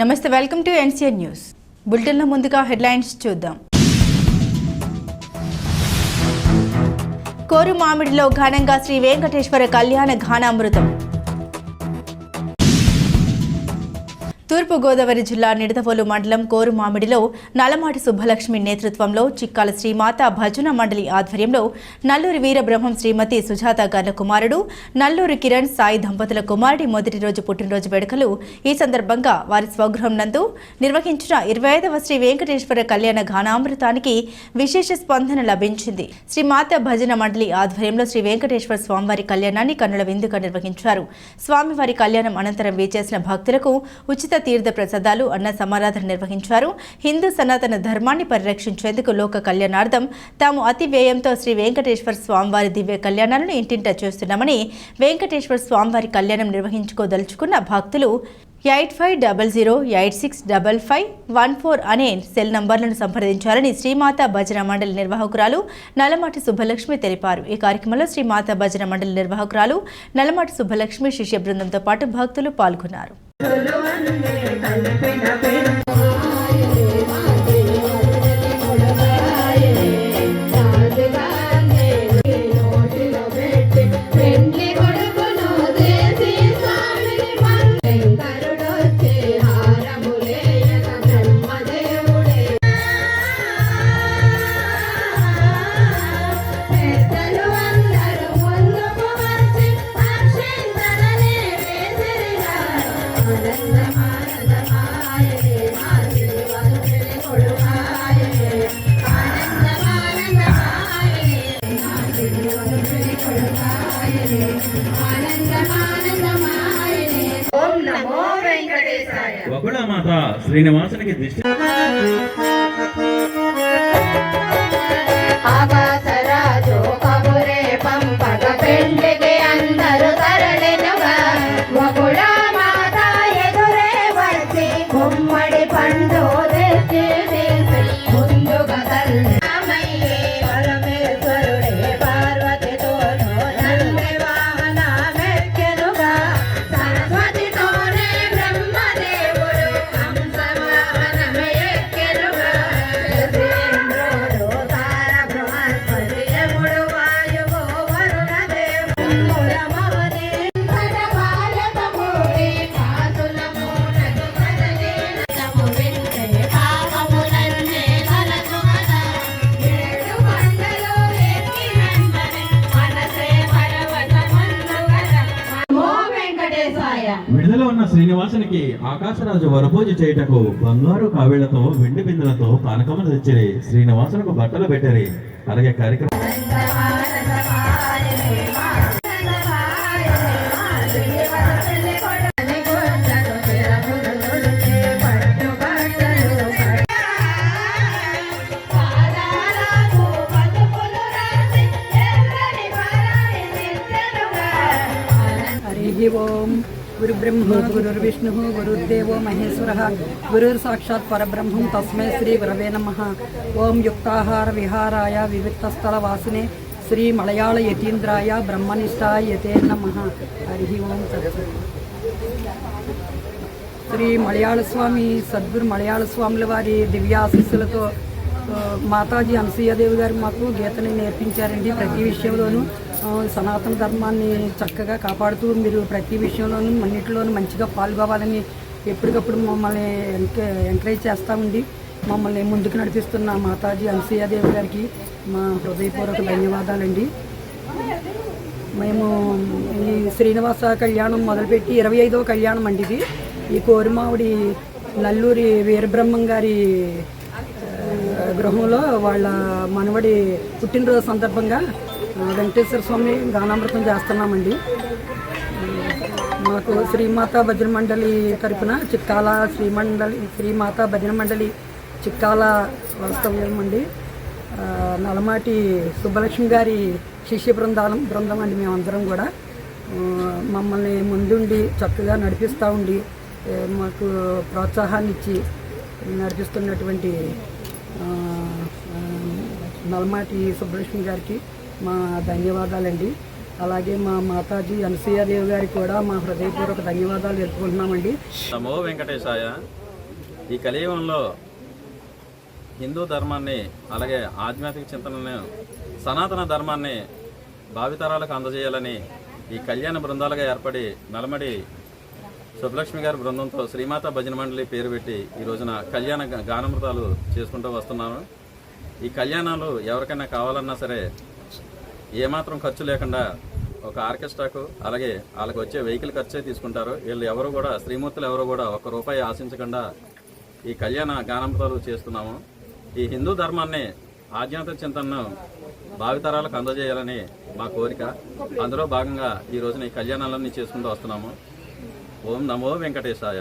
నమస్తే welcome to NCN news బులెటిన్లో ముందుగా హెడ్లైన్స్ చూద్దాం. కోరు మామిడిలో ఘనంగా శ్రీ వెంకటేశ్వర కళ్యాణ ఘానామృతం. తూర్పుగోదావరి జిల్లా నిడదవోలు మండలం కోరుమామిడిలో నలమాటి సుబ్బలక్ష్మి నేతృత్వంలో చిక్కాల శ్రీమాత భజన మండలి ఆధ్వర్యంలో నల్లూరి వీరబ్రహ్మం శ్రీమతి సుజాత గార్ల కుమారుడు నల్లూరి కిరణ్ సాయి దంపతుల కుమారుడి మొదటి రోజు పుట్టినరోజు వేడుకలు ఈ సందర్భంగా వారి స్వగృహం నందు నిర్వహించిన ఇరవై ఐదవ శ్రీ వెంకటేశ్వర కళ్యాణ ఘానామృతానికి విశేష స్పందన లభించింది. శ్రీమాత భజన మండలి ఆధ్వర్యంలో శ్రీ వెంకటేశ్వర స్వామివారి కళ్యాణాన్ని కన్నుల విందుగా నిర్వహించారు. స్వామివారి కళ్యాణం అనంతరం వేచేసిన భక్తులకు ఉచిత తీర్థ ప్రసాదాలు అన్న సమారాధన నిర్వహించారు. హిందూ సనాతన ధర్మాన్ని పరిరక్షించేందుకు లోక కళ్యాణార్థం తాము అతి వ్యయంతో శ్రీ వెంకటేశ్వర స్వామివారి దివ్య కళ్యాణాలను ఇంటింట చేస్తున్నామని వెంకటేశ్వర స్వామివారి కళ్యాణం నిర్వహించుకోదలుచుకున్న భక్తులు eight five double zero eight six double five one four అనే సెల్ నంబర్లను సంప్రదించాలని శ్రీమాత భజన మండలి నిర్వాహకురాలు నల్లమాటి సుబ్బలక్ష్మి తెలిపారు. ఈ కార్యక్రమంలో శ్రీమాత భజన మండలి నిర్వాహకురాలు నల్లమాటి సుబ్బలక్ష్మి శిష్య బృందంతో పాటు భక్తులు పాల్గొన్నారు. Hello, I'm the man, I'm the. Vakulamata శ్రీనివాసునికి దిష్టి. ఆకాశరాజు కబురే పంపక పెండ్లికి అందరూ ఉన్న శ్రీనివాసునికి ఆకాశరాజు వరపూజ చేయుటకు బంగారు కావిళ్ళతో వెండి బిందులతో పానకములు తెచ్చిరి. శ్రీనివాసునికి బట్టలు పెట్టిరి. అలాగే కార్యక్రమం ఓం. గురుబ్రహ్మ గురుర్విష్ణు గురుర్దేవో మహేశ్వర గురుర్ సాక్షాత్ పరబ్రహ్మం తస్మై శ్రీ గురవే నమ ఓం యుక్తాహార విహారాయ వివిక్తస్థల వాసినే శ్రీ మలయాళ యతీంద్రాయ బ్రహ్మనిష్టాయ యతే నమ హరి ఓం శ్రీ మలయాళ స్వామి సద్గురు మలయాళ స్వాముల వారి దివ్యాశీస్సులతో మాతాజీ అనసూయదేవి గారు మాకు గీతని నేర్పించారండి ప్రతి విషయంలోనూ. సనాతన ధర్మాన్ని చక్కగా కాపాడుతూ మీరు ప్రతి విషయంలోనూ అన్నిటిలోనూ మంచిగా పాల్గొవాలని ఎప్పటికప్పుడు మమ్మల్ని ఎంక- ఎంకరేజ్ చేస్తామండి. మమ్మల్ని ముందుకు నడిపిస్తున్న మాతాజీ అనసూయాదేవి గారికి మా హృదయపూర్వక ధన్యవాదాలండి. మేము ఈ శ్రీనివాస కళ్యాణం మొదలుపెట్టి ఇరవై ఐదవ కళ్యాణం అండి ఇది. ఈ కోరిమావిడి నల్లూరి వీరబ్రహ్మం గారి గృహంలో వాళ్ళ మనవడి పుట్టినరోజు సందర్భంగా వెంకటేశ్వర స్వామి గానామృతం చేస్తున్నామండి. మాకు శ్రీమాత భజన మండలి తరపున చిక్కాల శ్రీమండలి శ్రీమాత భజన మండలి చిక్కాల వాస్తవ్యం అండి. నలమాటి సుబ్బలక్ష్మి గారి శిష్య బృందాలం బృందం అండి మేమందరం కూడా. మమ్మల్ని ముందుండి చక్కగా నడిపిస్తూ ఉండి మాకు ప్రోత్సాహాన్ని ఇచ్చి నడిపిస్తున్నటువంటి నలమాటి సుబ్బలక్ష్మి గారికి మా ధన్యవాదాలండి. అలాగే మా మాతాజీ అనసూయాదేవి గారికి కూడా మా హృదయపూర్వక ధన్యవాదాలు తెలుపుకుంటున్నామండి. నమో వెంకటేశాయ. ఈ కలియుగంలో హిందూ ధర్మాన్ని అలాగే ఆధ్యాత్మిక చింతనను సనాతన ధర్మాన్ని భావితరాలకు అందజేయాలని ఈ కళ్యాణ బృందాలుగా ఏర్పడి నలమడి సుబ్బలక్ష్మి గారి బృందంతో శ్రీమాత భజన మండలి పేరు పెట్టి ఈ రోజున కళ్యాణ గానమృతాలు చేసుకుంటూ వస్తున్నాను. ఈ కళ్యాణాలు ఎవరికైనా కావాలన్నా సరే ఏమాత్రం ఖర్చు లేకుండా ఒక ఆర్కెస్ట్రాకు అలాగే వాళ్ళకి వచ్చే వెహికల్ ఖర్చే తీసుకుంటారు. వీళ్ళు ఎవరు కూడా శ్రీమూర్తులు ఎవరు కూడా ఒక రూపాయి ఆశించకుండా ఈ కళ్యాణ గానంతాలు చేస్తున్నాము. ఈ హిందూ ధర్మాన్ని ఆధ్యాత్మిక చింతనను భావితరాలకు అందజేయాలని మా కోరిక. అందులో భాగంగా ఈ రోజున ఈ కళ్యాణాలన్నీ చేసుకుంటూ వస్తున్నాము. ఓం నమో వెంకటేశాయ.